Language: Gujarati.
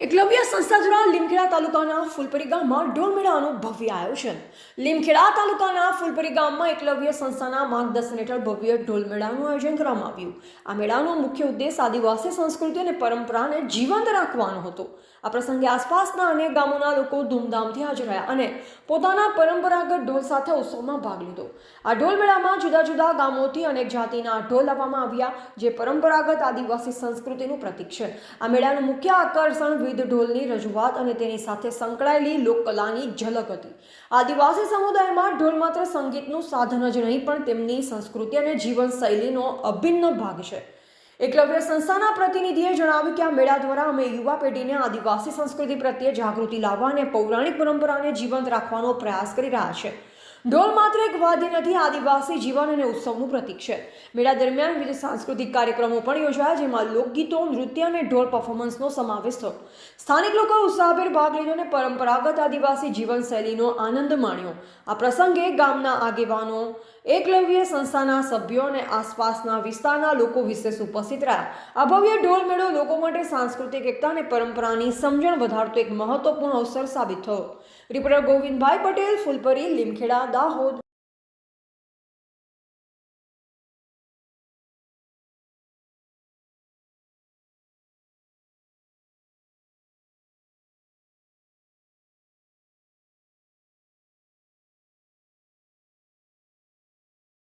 એકલવ્ય સંસ્થા દ્વારા લીમખેડા તાલુકાના ફૂલપરી ગામમાં ઢોલ મેળાનું ભવ્ય આયોજન. લીમખેડા તાલુકાના ફૂલપરી ગામમાં એકલવ્ય સંસ્થાના માર્ગદર્શન હેઠળ ભવ્ય ઢોલ મેળાનું આયોજન કરવામાં આવ્યું. આ મેળાનો મુખ્ય ઉદ્દેશ આદિવાસી સંસ્કૃતિ અને પરંપરાને જીવંત રાખવાનો હતો. આ પ્રસંગે આસપાસના અનેક ગામોના લોકો ધૂમધામથી હાજર રહ્યા અને પોતાના પરંપરાગત ઢોલ સાથે ઉત્સવમાં ભાગ લીધો. આ ઢોલ મેળામાં જુદા જુદા ગામોથી અનેક જાતિના ઢોલ લાવવામાં આવ્યા, જે પરંપરાગત આદિવાસી સંસ્કૃતિનું પ્રતીક છે. આ મેળાનું મુખ્ય આકર્ષણ વિવિધ ઢોલની રજૂઆત અને તેની સાથે સંકળાયેલી લોકકલાની ઝલક હતી. આદિવાસી સમુદાયમાં ઢોલ માત્ર સંગીતનું સાધન જ નહીં, પણ તેમની સંસ્કૃતિ અને જીવનશૈલીનો અભિન્ન ભાગ છે. એકલવ્ય સંસ્થાના પ્રતિનિધિએ જણાવ્યું કે આ મેળા દ્વારા અમે યુવા પેઢીને આદિવાસી સંસ્કૃતિ પ્રત્યે જાગૃતિ લાવવા અને પૌરાણિક પરંપરાને જીવંત રાખવાનો પ્રયાસ કરી રહ્યા છે. ઢોલ માત્ર એક વાદ્ય નથી, આદિવાસી જીવન અને ઉત્સવનું પ્રતીક છે. મેળા દરમિયાન વિવિધ સાંસ્કૃતિક કાર્યક્રમો પણ યોજાયા, જેમાં લોકગીતો, નૃત્ય અને ઢોલ પરફોર્મન્સનો સમાવેશ થયો. સ્થાનિક લોકો ઉત્સાહભેર ભાગ લીધો અને પરંપરાગત આદિવાસી જીવનશૈલીનો આનંદ માણ્યો. આ પ્રસંગે ગામના આગેવાનો એકલવ્ય સંસ્થાના સભ્યો અને આસપાસના વિસ્તારના લોકો વિશેષ ઉપસ્થિત રહ્યા. આ ભવ્ય ઢોલ મેળો લોકો માટે સાંસ્કૃતિક એકતા અને પરંપરાની સમજણ વધારતો એક મહત્વપૂર્ણ અવસર સાબિત થયો. રિપોર્ટર ગોવિંદભાઈ પટેલ, ફૂલપરી, લીમખેડા, દાહોદ.